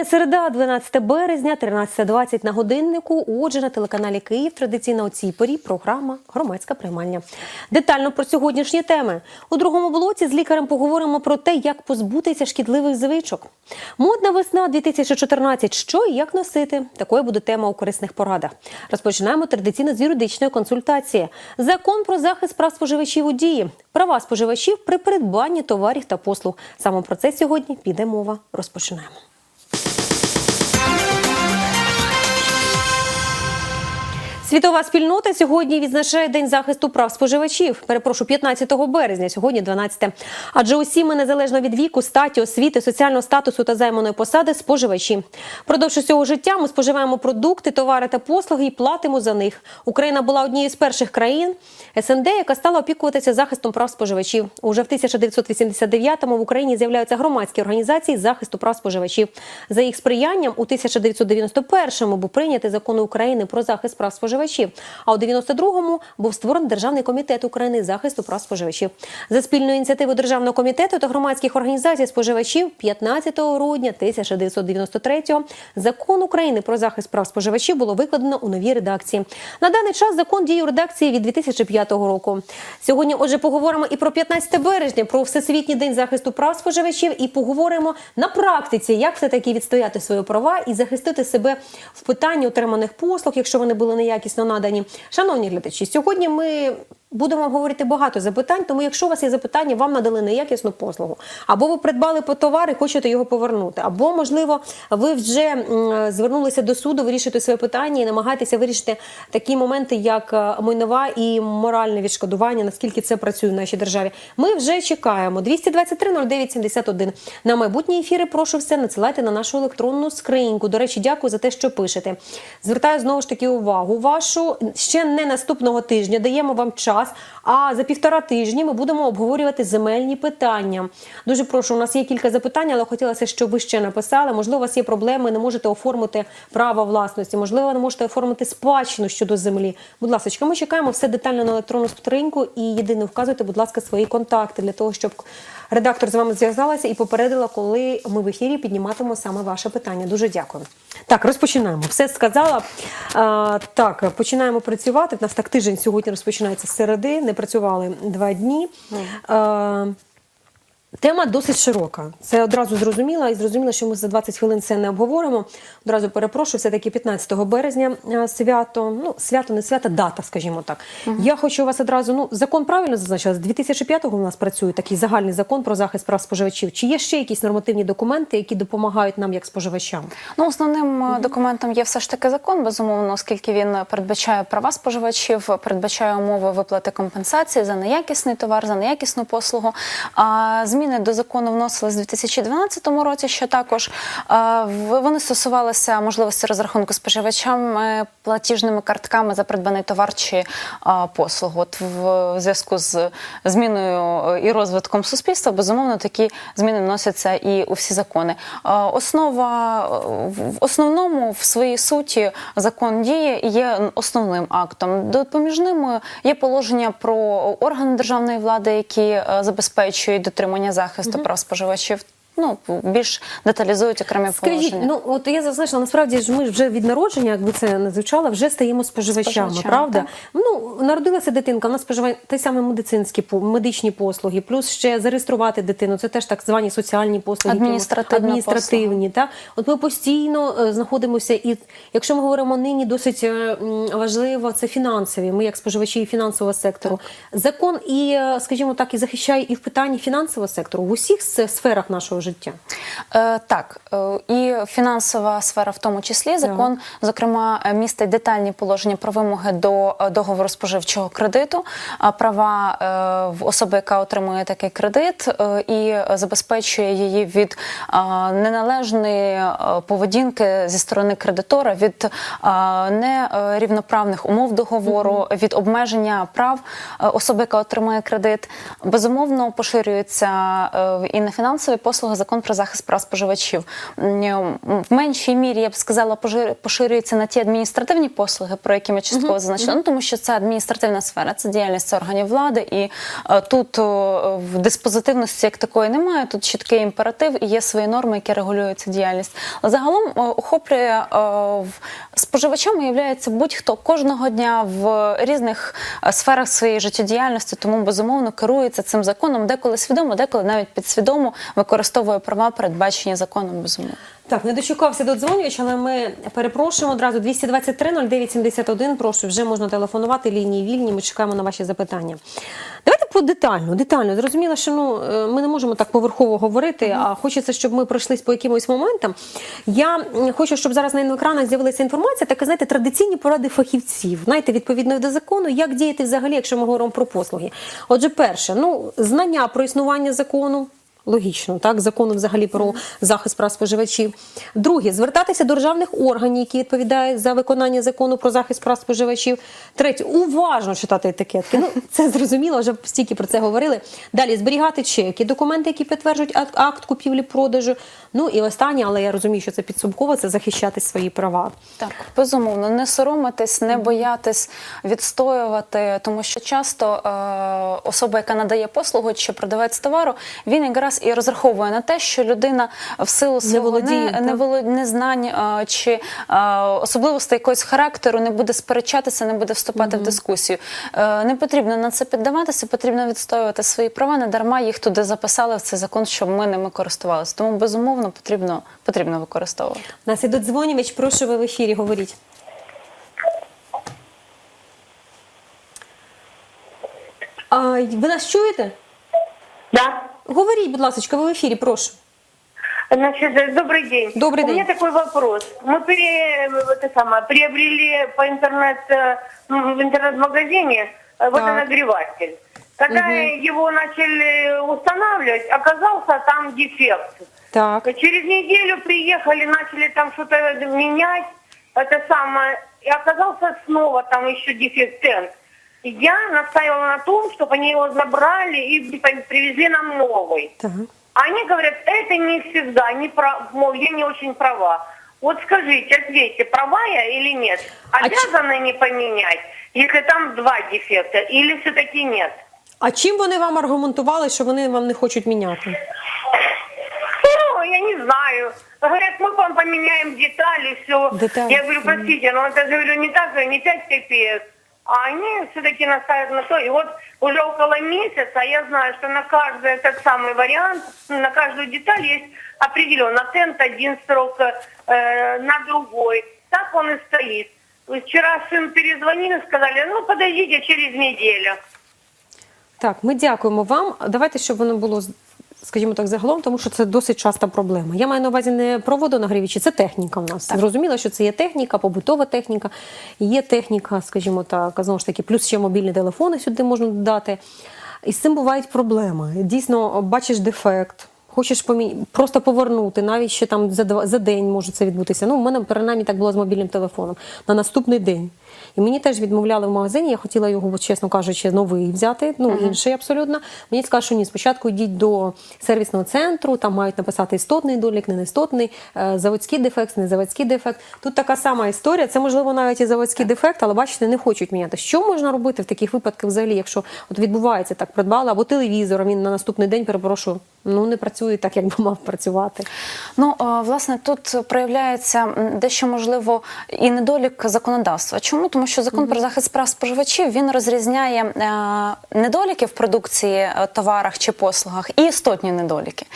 Вітання середа, 12 березня, 13.20 на годиннику. Отже, на телеканалі Київ традиційно у цій порі програма Громадська приймальня. Детально про сьогоднішні теми. У другому блоці з лікарем поговоримо про те, як позбутися шкідливих звичок. Модна весна 2014. Що і як носити? Такою буде тема у корисних порадах. Розпочинаємо традиційно з юридичної консультації. Закон про захист прав споживачів у дії. Права споживачів при придбанні товарів та послуг. Саме про це сьогодні піде мова. Розпочинаємо. Світова спільнота сьогодні відзначає День захисту прав споживачів. Перепрошую, 15 березня, сьогодні 12. Адже усі ми незалежно від віку, статі, освіти, соціального статусу та займаної посади споживачі. Продовж усього життя ми споживаємо продукти, товари та послуги і платимо за них. Україна була однією з перших країн СНД, яка стала опікуватися захистом прав споживачів. Уже в 1989-му в Україні з'являються громадські організації захисту прав споживачів. За їх сприянням у 1991-му був прийнятий закон України про захист прав споживачів. А у 92-му був створений Державний комітет України захисту прав споживачів. За спільною ініціативою Державного комітету та громадських організацій споживачів 15 грудня 1993-го закон України про захист прав споживачів було викладено у новій редакції. На даний час закон діє у редакції від 2005 року. Сьогодні, отже, поговоримо і про 15 березня, про всесвітній день захисту прав споживачів, і поговоримо на практиці, як все таки відстояти свої права і захистити себе в питанні отриманих послуг, якщо вони були неякісно надані. Шановні глядачі, сьогодні ми. Будемо говорити багато запитань, тому якщо у вас є запитання, вам надали неякісну послугу, або ви придбали по товар і хочете його повернути, або можливо ви вже звернулися до суду, вирішити своє питання і намагаєтеся вирішити такі моменти, як е, майнова і моральне відшкодування, наскільки це працює в нашій державі. Ми вже чекаємо 223 09 71. На майбутні ефіри прошу все надсилайте на нашу електронну скриньку. До речі, дякую за те, що пишете. Звертаю знову ж таки увагу вашу ще не наступного тижня. Даємо вам час. А за півтора тижні ми будемо обговорювати земельні питання. Дуже прошу, у нас є кілька запитань, але хотілося, щоб ви ще написали. Можливо, у вас є проблеми, не можете оформити право власності, можливо, не можете оформити спадщину щодо землі. Будь ласка, ми чекаємо все детально на електронну сторінку і єдине вказуйте, будь ласка, свої контакти для того, щоб редактор з вами зв'язалася і попередила, коли ми в ефірі підніматимемо саме ваше питання. Дуже дякую. Так, розпочинаємо. Все сказала. А, так, починаємо працювати. У нас так тиждень сьогодні розпочинається з середи. Не працювали два дні. А, Тема досить широка. Це одразу зрозуміло, і зрозуміло, що ми за 20 хвилин це не обговоримо. Одразу перепрошую, все таки 15 березня е, свято. Ну, свято, не свято, дата, скажімо так. Я хочу вас одразу. Ну, закон правильно зазначили. З 2005-го у нас працює такий загальний закон про захист прав споживачів. Чи є ще якісь нормативні документи, які допомагають нам як споживачам? Ну, основним е, документом є все ж таки закон, безумовно, оскільки він передбачає права споживачів, передбачає умови виплати компенсації за неякісний товар, за неякісну послугу. А зміни до закону вносились у 2012 році. Що також е, вони стосувалися можливості розрахунку споживачами платіжними картками за придбаний товар чи е, послугу. От в зв'язку з зміною е, і розвитком суспільства, безумовно, такі зміни вносяться і у всі закони. Е, Основа е, в основному в своїй суті закон діє є основним актом. Допоміжним є положення про органи державної влади, які е, забезпечують дотримання захисту прав споживачів. Ну більш деталізують окремі Скажіть, положення. ну от я зазначила, насправді ж ми вже від народження, якби це не звучало, вже стаємо споживачами, Споживачами, правда? так. Ну народилася дитинка, вона споживає ті самі медицинські медичні послуги, плюс ще зареєструвати дитину. Це теж так звані соціальні послуги, Адміністративна адміністративні. Та от ми постійно е, знаходимося, і якщо ми говоримо нині, досить е, важливо це фінансові. Ми як споживачі фінансового сектору. Закон і, е, скажімо так, і захищає і в питанні фінансового сектору в усіх сферах нашого життя. Е, так, е, і фінансова сфера в тому числі. Закон, зокрема, е, містить детальні положення про вимоги до е, договору споживчого кредиту, права е, в особи, яка отримує такий кредит, е, і забезпечує її від е, неналежної поведінки зі сторони кредитора, від е, нерівноправних умов договору, від обмеження прав особи, яка отримує кредит. Безумовно, поширюється і на фінансові послуги. Послуги, закон про захист прав споживачів. В меншій мірі я б сказала, поширюється на ті адміністративні послуги, про які ми частково зазначили. Ну, тому що це адміністративна сфера, це діяльність органів влади, і е, тут в диспозитивності як такої немає. Тут чіткий імператив і є свої норми, які регулюють цю діяльність. Але загалом охоплює е, споживачами являється будь-хто кожного дня в різних е, сферах своєї життєдіяльності, тому безумовно керується цим законом, деколи свідомо, деколи навіть підсвідомо використовує права, передбачені законом. Безумовно. Так, не дочекався до дзвонювач, але ми перепрошуємо одразу 223 09 71. Прошу, вже можна телефонувати, лінії вільні. Ми чекаємо на ваші запитання. Давайте по детально, детально. Зрозуміло, що ну е, ми не можемо так поверхово говорити, а хочеться, щоб ми пройшлись по якимось моментам. Я хочу, щоб зараз на екранах з'явилася інформація, така знаєте, традиційні поради фахівців. Знаєте, відповідно до закону, як діяти взагалі, якщо ми говоримо про послуги. Отже, перше, ну знання про існування закону. Логічно, так закону взагалі про захист прав споживачів. Друге, звертатися до державних органів, які відповідають за виконання закону про захист прав споживачів. Третє, уважно читати етикетки. Ну це зрозуміло, вже стільки про це говорили. Далі зберігати чеки, документи, які підтверджують акт, купівлі-продажу. Ну і останнє, але я розумію, що це підсумково, це захищати свої права. Так, безумовно, не соромитись, не боятись відстоювати, тому що часто е, особа, яка надає послугу чи продавець товару, він якраз і розраховує на те, що людина в силу свого не, не незнань е, чи особливостей якогось характеру не буде сперечатися, не буде вступати в дискусію. Е, не потрібно на це піддаватися, потрібно відстоювати свої права. Не дарма їх туди записали в цей закон, щоб ми ними користувалися. Тому безумовно потрібно, потрібно використовувати. У Нас іде дзвонювач, прошу ви в ефірі, говоріть. А, ви нас чуєте? Да. Говоріть, будь ласка, ви в ефірі, прошу. Значит, э, добрый день. Добрый У день. меня такой вопрос. Мы пере, это самое, приобрели по интернет, э, м, в интернет-магазине э, водонагреватель. Когда его начали устанавливать, оказался там дефект. Так. Через неделю приехали, начали там что-то менять, это самое, и оказался снова там еще дефект тент. Я настаивала на том, чтобы они его забрали и привезли нам новый. Так. Они говорят, это не всегда, не прав... мол, я не очень права. Вот скажите, ответьте, права я или нет? А Обязаны не поменять, если там два дефекта, или все-таки нет? А чим вони вам аргументували, що вони вам не хочуть міняти? Ну, я не знаю. Говорят, мы вам поменяем детали, все. Детали. Я говорю, простите, но это же говорю, не так, не 5 копеек. А они все-таки настаивают на то. И вот уже около месяца я знаю, что на каждый этот самый вариант, ну, на каждую деталь есть определенно. На тент один срок, э, на другой. Так он и стоит. Вчера сын перезвонил и сказали, ну подождите через неделю. Так, ми дякуємо вам. Давайте, щоб воно було, скажімо так, загалом, тому що це досить часта проблема. Я маю на увазі не про водонагрівачі, це техніка в нас. Зрозуміло, що це є техніка, побутова техніка, є техніка, скажімо так, знову ж таки, плюс ще мобільні телефони сюди можна додати. І з цим бувають проблеми. Дійсно, бачиш дефект. Хочеш помі... просто повернути, навіть ще там за два за день може це відбутися. Ну, у мене принаймні так було з мобільним телефоном на наступний день. І мені теж відмовляли в магазині. Я хотіла його, чесно кажучи, новий взяти, ну інший абсолютно. Мені сказали, що ні, спочатку йдіть до сервісного центру, там мають написати істотний долік, не істотний, е, заводський дефект, не заводський дефект. Тут така сама історія. Це можливо навіть і заводський дефект, але бачите, не хочуть міняти. Що можна робити в таких випадках, взагалі, якщо от відбувається так, придбала або телевізор, а він на наступний день перепрошую, ну не працює так, як би мав працювати. Ну, власне, тут проявляється дещо можливо і недолік законодавства. Чому? Тому що закон про захист прав споживачів він розрізняє е, недоліки в продукції, е, товарах чи послугах і істотні недоліки.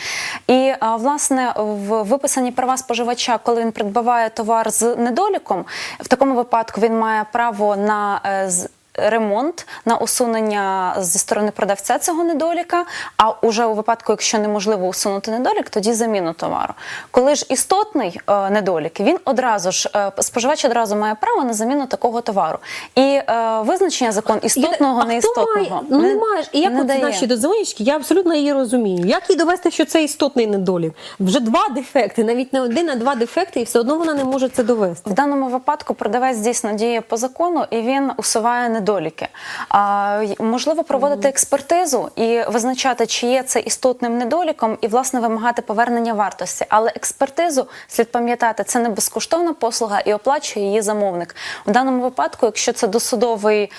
І е, власне в виписані права споживача, коли він придбаває товар з недоліком, в такому випадку він має право на е, ремонт на усунення зі сторони продавця цього недоліка. А уже у випадку, якщо неможливо усунути недолік, тоді заміну товару. Коли ж істотний е, недолік, він одразу ж е, споживач одразу має право на заміну такого товару. І е, визначення закон істотного, а хто неістотного має? Ну не маєш. І як не от дає. наші додзвонічки, я абсолютно її розумію. Як їй довести, що це істотний недолік? Вже два дефекти, навіть не один, а два дефекти, і все одно вона не може це довести. В даному випадку продавець дійсно діє по закону і він усуває недолік. Недоліки. А, можливо, проводити експертизу і визначати, чи є це істотним недоліком, і власне вимагати повернення вартості. Але експертизу слід пам'ятати, це не безкоштовна послуга і оплачує її замовник. В даному випадку, якщо це досудовий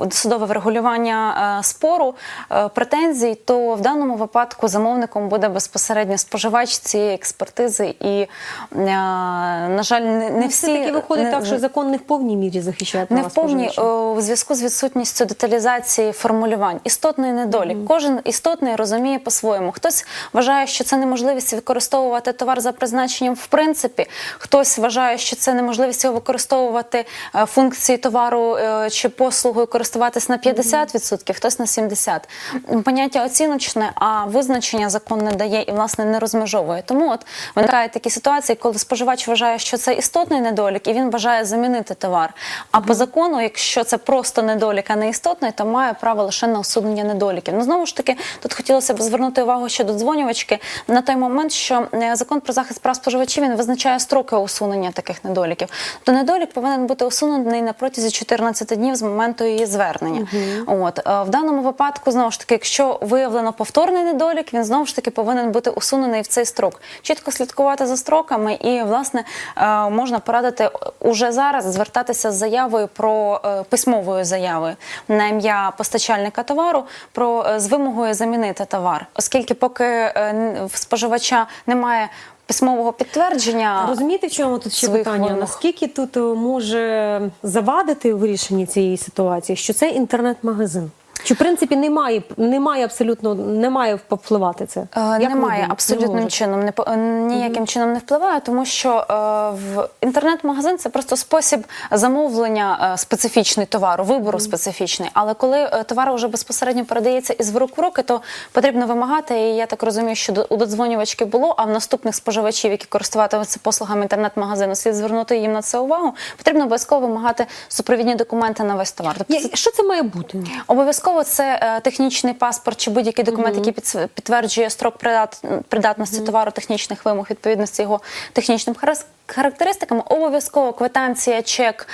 досудове врегулювання спору е, претензій, то в даному випадку замовником буде безпосередньо споживач цієї експертизи, і на жаль, не, не всі Все таки виходить не- так, що закон не в повній мірі захищає не в повній у зв'язку з відсутністю деталізації формулювань. Істотний недолік. Кожен істотний розуміє по-своєму. Хтось вважає, що це неможливість використовувати товар за призначенням в принципі. Хтось вважає, що це неможливість його використовувати е, функції товару е, чи послугою користуватись на 50%, хтось на 70%. Поняття оціночне, а визначення закон не дає і власне не розмежовує. Тому от виникають такі ситуації, коли споживач вважає, що це істотний недолік, і він бажає замінити товар. А по закону, якщо це просто недолік, а не істотний, то має право лише на усунення недоліків. Ну знову ж таки, тут хотілося б звернути увагу щодо дзвонювачки на той момент, що е, закон про захист прав споживачів він визначає строки усунення таких недоліків. То недолік повинен бути усунений на протязі 14 днів з моменту її звернення. От е, в даному випадку, знову ж таки, якщо виявлено повторний недолік, він знову ж таки повинен бути усунений в цей строк. Чітко слідкувати за строками, і власне е, можна порадити уже зараз звертатися з заявою про е, письмовою заявою на ім'я постачальника товару про е, з вимогою замінити товар, оскільки поки е, в споживача немає письмового підтвердження. Розумієте, в чому тут ще питання? вимог. Наскільки тут е, може завадити у вирішенні цієї ситуації, що це інтернет-магазин? Чи в принципі немає, немає абсолютно немає впливати це? Е, Як Немає? Не абсолютним може? чином, не е, ніяким чином не впливає, тому що е, в інтернет-магазин це просто спосіб замовлення е, специфічний товару, вибору специфічний. Але коли е, товар вже безпосередньо передається із рук в руки, то потрібно вимагати. І я так розумію, що у додзвонювачки було, а в наступних споживачів, які користуватимуться послугами інтернет-магазину, слід звернути їм на це увагу. Потрібно обов'язково вимагати супровідні документи на весь товар. Тобто це Що це має бути? Обов'язково це е, технічний паспорт чи будь-який документ, який підс- підтверджує строк придат- придатності товару, технічних вимог, відповідності його технічним харас- характеристикам. Обов'язково квитанція, чек,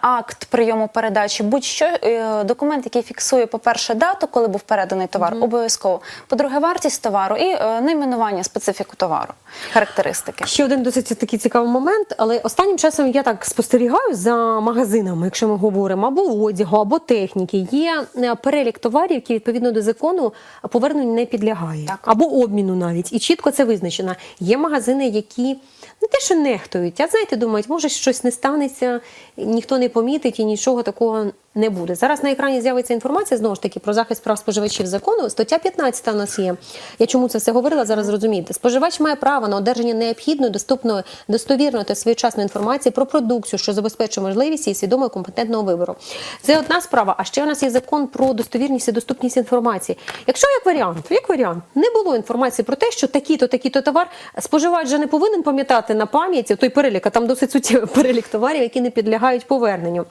акт прийому передачі, будь-що е, документ, який фіксує, по-перше, дату, коли був переданий товар, обов'язково. По-друге, вартість товару і е, найменування специфіку товару, характеристики. Ще один досить такий цікавий момент, але останнім часом я так спостерігаю за магазинами, якщо ми говоримо або одягу, або техніки. Є е, перелік товарів, які відповідно до закону поверненню не підлягає, Так. або обміну навіть. І чітко це визначено. Є магазини, які не те, що нехтують, а знаєте, думають, може щось не станеться, ніхто не помітить і нічого такого не буде. Зараз на екрані з'явиться інформація знову ж таки про захист прав споживачів закону. Стаття 15 у нас є. Я чому це все говорила? Зараз зрозумієте. Споживач має право на одержання необхідної, доступної, достовірної та своєчасної інформації про продукцію, що забезпечує можливість її свідомого компетентного вибору. Це одна справа. А ще у нас є закон про достовірність і доступність інформації. Якщо як варіант, як варіант, не було інформації про те, що такий-то, такий-то товар споживач же не повинен пам'ятати на пам'яті той перелік, а там досить суттєвий перелік товарів, які не підлягають поверненню.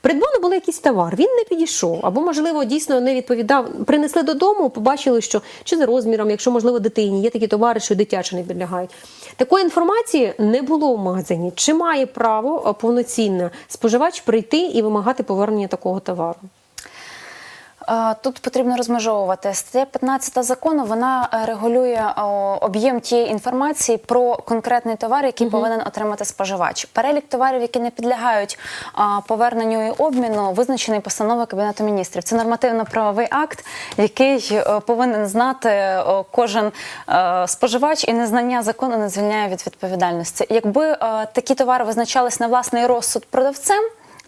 Придбано було якийсь товар, він не підійшов, або, можливо, дійсно не відповідав. Принесли додому, побачили, що чи за розміром, якщо можливо дитині, є такі товари, що дитячі не підлягають. Такої інформації не було в магазині. Чи має право повноцінне повноцінно споживач прийти і вимагати повернення такого товару? Тут потрібно розмежовувати стаття 15 закону. Вона е, регулює об'єм тієї інформації про конкретний товар, який повинен отримати споживач. Перелік товарів, які не підлягають поверненню і обміну, визначений постановою кабінету міністрів. Це нормативно-правовий акт, який е, повинен знати кожен е, споживач, і незнання закону не звільняє від відповідальності. Якби такі товари визначались на власний розсуд продавцем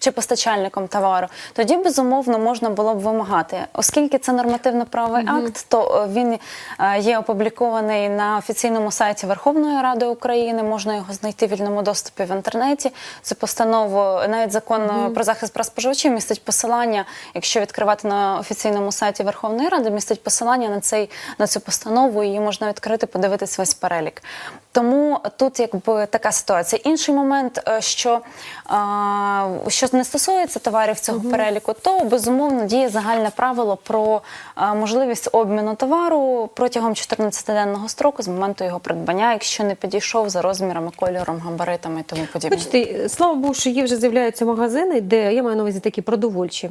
чи постачальником товару, тоді безумовно можна було б вимагати, оскільки це нормативно-правовий акт, то е, він е, є опублікований на офіційному сайті Верховної Ради України. Можна його знайти в вільному доступі в інтернеті. Цю постанову навіть закон е, про захист прав споживачів містить посилання. Якщо відкривати на офіційному сайті Верховної Ради, містить посилання на цей на цю постанову. Її можна відкрити, подивитись весь перелік. Тому тут якби така ситуація. Інший момент, е, що, е, що не стосується товарів цього переліку, то безумовно діє загальне правило про е, можливість обміну товару протягом 14-денного строку з моменту його придбання, якщо не підійшов за розмірами, кольором, габаритами і тому подібне. Бачите, слава Богу, що є вже з'являються магазини, де я маю на увазі такі продовольчі.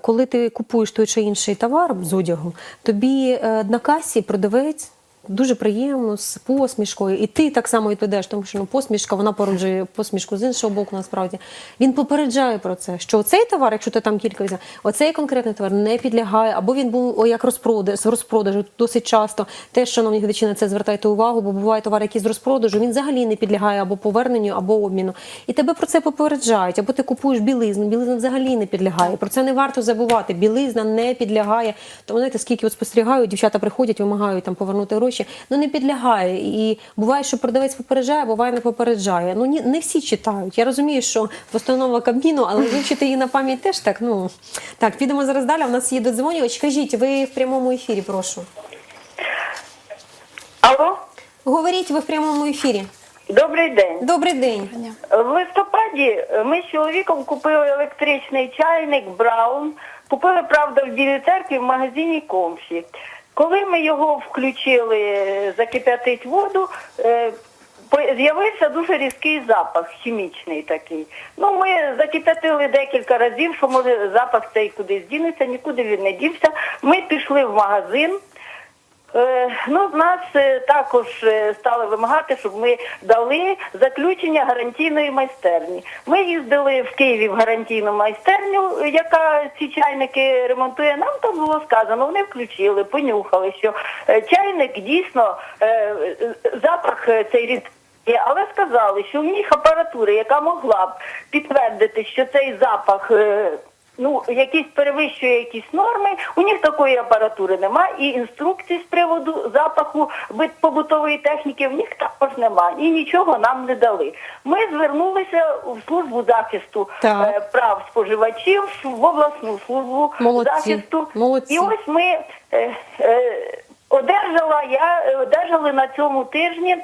Коли ти купуєш той чи інший товар з одягу, тобі на касі продавець. Дуже приємно з посмішкою, і ти так само відповідаєш, тому що ну посмішка вона породжує посмішку з іншого боку. Насправді він попереджає про це, що цей товар, якщо ти там кілька взяв, оцей конкретний товар не підлягає, або він був о, як розпродаж розпродажу досить часто. Теж, шановні глядачі, на це звертайте увагу, бо буває товар, який з розпродажу, він взагалі не підлягає або поверненню, або обміну. І тебе про це попереджають, або ти купуєш білизну, білизна взагалі не підлягає. Про це не варто забувати. Білизна не підлягає. Тому знаєте, скільки от спостерігаю, дівчата приходять, вимагають там повернути гроші. Ну не підлягає. І буває, що продавець попереджає, буває не попереджає. Ну ні, не всі читають. Я розумію, що постанова Кабміну, але вивчити її на пам'ять теж так. Ну так, підемо зараз далі. У нас є додзвонювач. Кажіть, ви в прямому ефірі, прошу. Алло, Говоріть, ви в прямому ефірі. добрий день. Добрий день. В листопаді ми з чоловіком купили електричний чайник Браун. Купили, правда, в Білій церкві в магазині Комфі. Коли ми його включили закип'ятить воду, е, з'явився дуже різкий запах, хімічний такий. Ну, ми закип'ятили декілька разів, що може запах цей кудись дінеться, нікуди він не дівся. Ми пішли в магазин. Е, Ну, нас е, також е, стали вимагати, щоб ми дали заключення гарантійної майстерні. Ми їздили в Києві в гарантійну майстерню, яка ці чайники ремонтує. Нам там було сказано, вони включили, понюхали, що чайник дійсно запах цей рід. Але сказали, що в них апаратури, яка могла б підтвердити, що цей запах ну, якісь перевищує якісь норми, у них такої апаратури немає, і інструкцій з приводу запаху побутової техніки в них також немає. І нічого нам не дали. Ми звернулися в службу захисту Так. е, прав споживачів, в обласну службу Молодці, захисту. молодці. І ось ми е, е, одержала, я одержали на цьому тижні.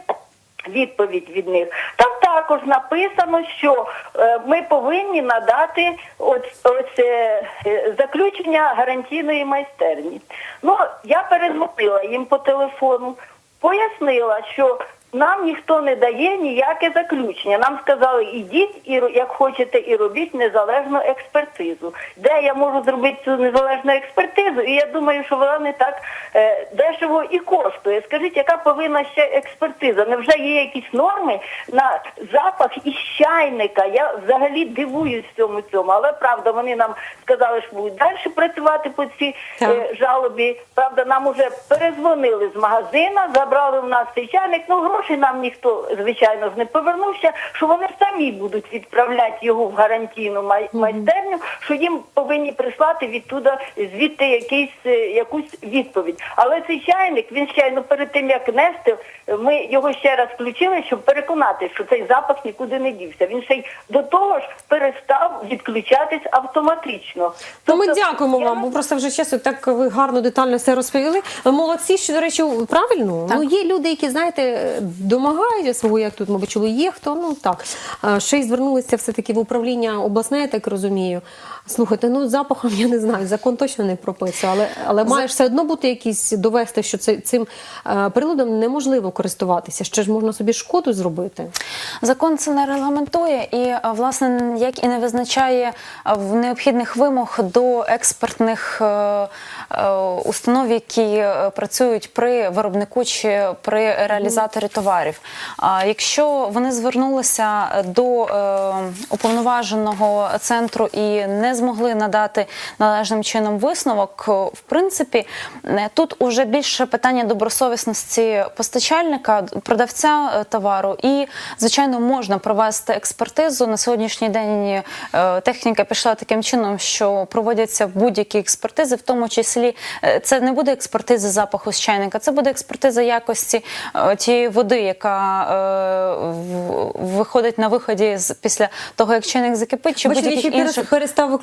Відповідь від них там також написано, що е, ми повинні надати ось, е, е, заключення гарантійної майстерні. Ну я перезвонила їм по телефону, пояснила, що нам ніхто не дає ніяке заключення. Нам сказали, ідіть і як хочете, і робіть незалежну експертизу. Де я можу зробити цю незалежну експертизу? І я думаю, що вона не так е, дешево і коштує. Скажіть, яка повинна ще експертиза? Невже є якісь норми на запах із чайника? Я взагалі дивуюсь цьому цьому, але правда, вони нам сказали, що будуть далі працювати по цій е, жалобі. Правда, нам уже перезвонили з магазина, забрали в нас цей чайник. Ну гроші нам ніхто, звичайно ж, не повернувся. Що вони самі будуть відправляти його в гарантійну майстерню, що їм повинні прислати відтуда звідти якийсь е, якусь відповідь. Але цей чайник він ще ну перед тим як нести, ми його ще раз включили, щоб переконати, що цей запах нікуди не дівся. Він ще й до того ж перестав відключатись автоматично. Ну, ми Тобто, дякуємо я вам, бо просто вже чесно, так ви гарно детально все розповіли. Молодці, що до речі, правильно. Так. Ну є люди, які знаєте, домагаються свого, як тут, мабуть, чули, є хто. Ну так ще й звернулися все таки в управління обласне, я так розумію. Слухайте, ну запахом я не знаю, закон точно не прописує, але але має ж все одно бути якісь довести, що це цим е, приладом неможливо користуватися. Ще ж можна собі шкоду зробити. Закон це не регламентує і е, власне як і не визначає е, в необхідних вимог до експертних е, е, установ, які е, працюють при виробнику чи при реалізаторі товарів. А якщо вони звернулися до е, уповноваженого центру і не змогли надати належним чином висновок, в принципі, е, тут уже більше питання добросовісності постачальника, продавця е, товару, і звичайно можна провести експертизу на сьогоднішній день. е, Техніка пішла таким чином, що проводяться будь-які експертизи, в тому числі це не буде експертиза запаху з чайника, це буде експертиза якості тієї води, яка е, виходить на виході з після того, як чайник закипить, чи будь-яких інших.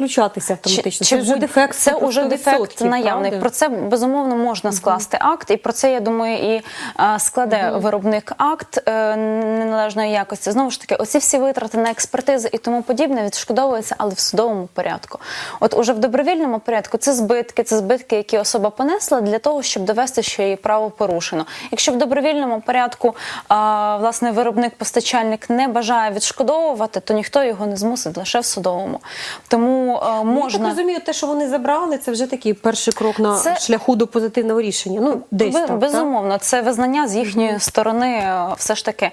Виключатися автоматично. Чи- це вже дефект. Це вже дефект наявний. правда? Про це безумовно можна скласти акт, і про це я думаю, і е, складе виробник акт е, неналежної якості. Знову ж таки, оці всі витрати на експертизи і тому подібне відшкодовуються, але в судовому порядку. От уже в добровільному порядку це збитки, це збитки, які особа понесла для того, щоб довести, що її право порушено. Якщо в добровільному порядку а, власне виробник постачальник не бажає відшкодовувати, то ніхто його не змусить лише в судовому. Тому е, Ну, Я так розумію, те, що вони забрали, це вже такий перший крок на Це- шляху до позитивного рішення. Ну, десь Ви- так, так? безумовно, це визнання з їхньої сторони, е, все ж таки, е,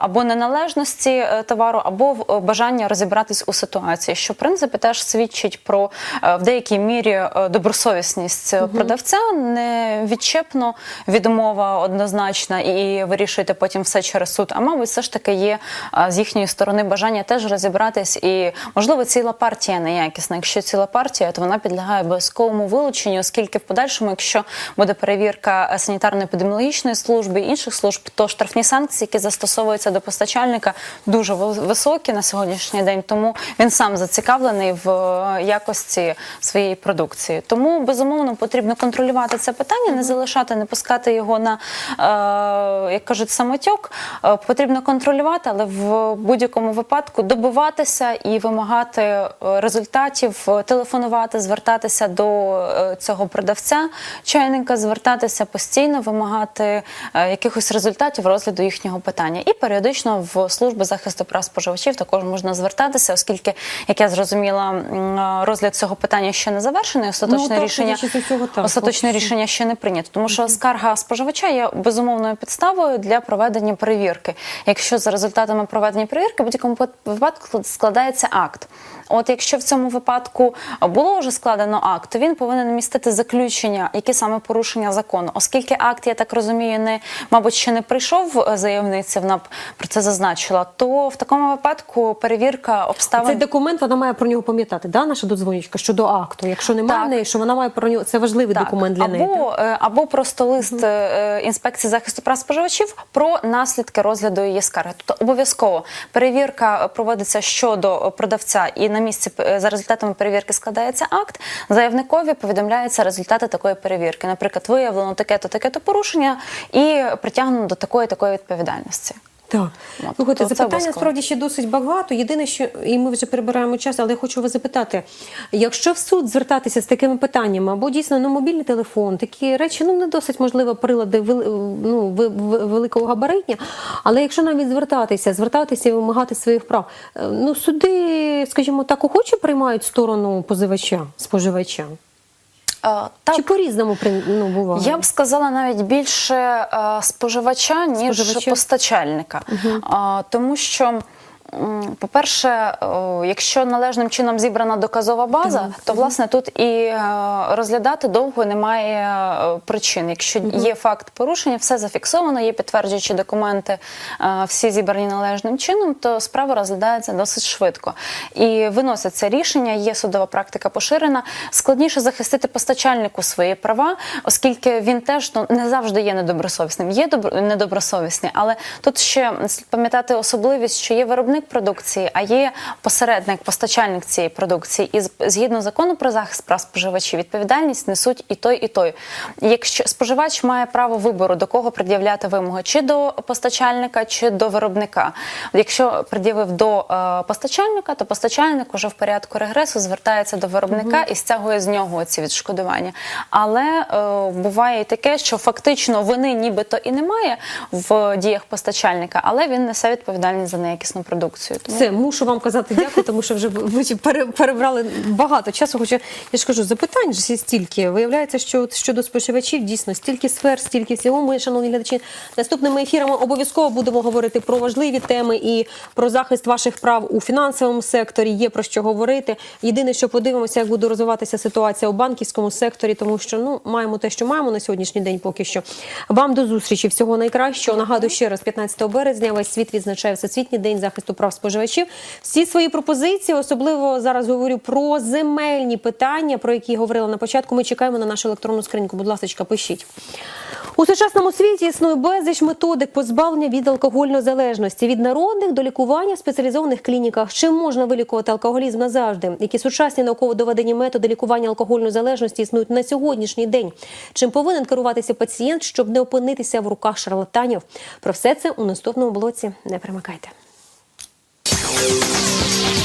або неналежності е, товару, або в- е, бажання розібратись у ситуації, що в принципі теж свідчить про е, в деякій мірі е, добросовісність е, продавця, не відчепно відмова однозначна і вирішуєте потім все через суд. А мабуть, все ж таки є е, з їхньої сторони бажання теж розібратись, і можливо ціла партія неякісна. Якщо ціла партія, то вона підлягає обов'язковому вилученню, оскільки в подальшому, якщо буде перевірка е, санітарно-епідеміологічної служби і інших служб, то штрафні санкції, які застосовуються до постачальника, дуже ви- високі на сьогоднішній день. Тому він сам зацікавлений в е, якості своєї продукції. Тому безумовно потрібно контролювати це питання, не залишати, не пускати його на е, як кажуть, самотьок. Е, Потрібно контролювати, але в будь-якому випадку добиватися і вимагати е, результатів, е, телефонувати, звертатися до е, цього продавця чайника, звертатися постійно, вимагати е, якихось результатів розгляду їхнього питання. І періодично в службу захисту прав споживачів також можна звертатися, оскільки, як я зрозуміла, розгляд цього питання ще не завершений. Остаточне Ну, рішення усього, так, остаточне рішення ще не прийнято, тому що скарга споживача є безумовною підставою для проведення перевірки. Якщо за результатами проведення перевірки в будь-якому випадку складається акт. От якщо в цьому випадку було вже складено акт, то він повинен містити заключення, які саме порушення закону. Оскільки акт, я так розумію, не мабуть ще не прийшов е, заявниця, вона б про це зазначила, то в такому випадку перевірка обставин Цей документ вона має про нього пам'ятати, да, наша додзвонючка щодо акту. Якщо немає неї, що вона має про нього. Це важливий Так, документ для або, неї. так? е, або просто лист е, інспекції захисту прав споживачів про наслідки розгляду її скарги. Тобто обов'язково перевірка проводиться щодо продавця, і на місці е, за результатами перевірки складається акт. Заявникові повідомляються результати такої перевірки. Наприклад, виявлено таке-то таке-то порушення і притягнено до такої такої відповідальності. Так, От, слухайте, то запитання справді ще досить багато. Єдине, що і ми вже перебираємо час, але я хочу вас запитати: якщо в суд звертатися з такими питаннями, або дійсно ну, мобільний телефон, такі речі, ну не досить можливо прилади ну, великого габаритня. Але якщо навіть звертатися, звертатися і вимагати своїх прав, е, ну суди, скажімо так, охоче приймають сторону позивача, споживача. Так, Чи по-різному ну, буває? Я б сказала навіть більше е, споживача, ніж Споживача? постачальника. Угу. тому що. По-перше, якщо належним чином зібрана доказова база, то власне тут і е, розглядати довго немає е, причин. Якщо є факт порушення, все зафіксовано, є підтверджуючі документи, е, всі зібрані належним чином, то справа розглядається досить швидко. І виноситься рішення, є судова практика поширена. Складніше захистити постачальнику свої права, оскільки він теж ну, не завжди є недобросовісним. Є добро- недобросовісні, але тут ще слід пам'ятати особливість, що є виробник продукції, а є посередник, постачальник цієї продукції. І згідно закону про захист прав споживачів, відповідальність несуть і той, і той. Якщо споживач має право вибору, до кого пред'являти вимоги, чи до постачальника, чи до виробника. Якщо пред'явив до е, постачальника, то постачальник уже в порядку регресу звертається до виробника і стягує з нього ці відшкодування. Але е, буває і таке, що фактично вини нібито і немає в діях постачальника, але він несе відповідальність за неякісну продукцію. Тому Все, мушу вам казати дякую, тому що вже пере- перебрали багато часу. Хоча я ж кажу, запитань ж стільки. Виявляється, що щодо споживачів дійсно стільки сфер, стільки всього. Ми, шановні глядачі, наступними ефірами обов'язково будемо говорити про важливі теми і про захист ваших прав у фінансовому секторі. Є про що говорити. Єдине, що подивимося, як буде розвиватися ситуація у банківському секторі, тому що ну маємо те, що маємо на сьогоднішній день. Поки що вам до зустрічі. Всього найкращого. Нагадую ще раз, 15 березня весь світ відзначає Всесвітній день захисту прав споживачів. Всі свої пропозиції, особливо зараз говорю про земельні питання, про які я говорила на початку. Ми чекаємо на нашу електронну скриньку. Будь ласка, пишіть. У сучасному світі існує безліч методик позбавлення від алкогольної залежності від народних до лікування в спеціалізованих клініках. Чим можна вилікувати алкоголізм назавжди? Які сучасні науково доведені методи лікування алкогольної залежності існують на сьогоднішній день? Чим повинен керуватися пацієнт, щоб не опинитися в руках шарлатанів? Про все це у наступному блоці. Не примикайте. Música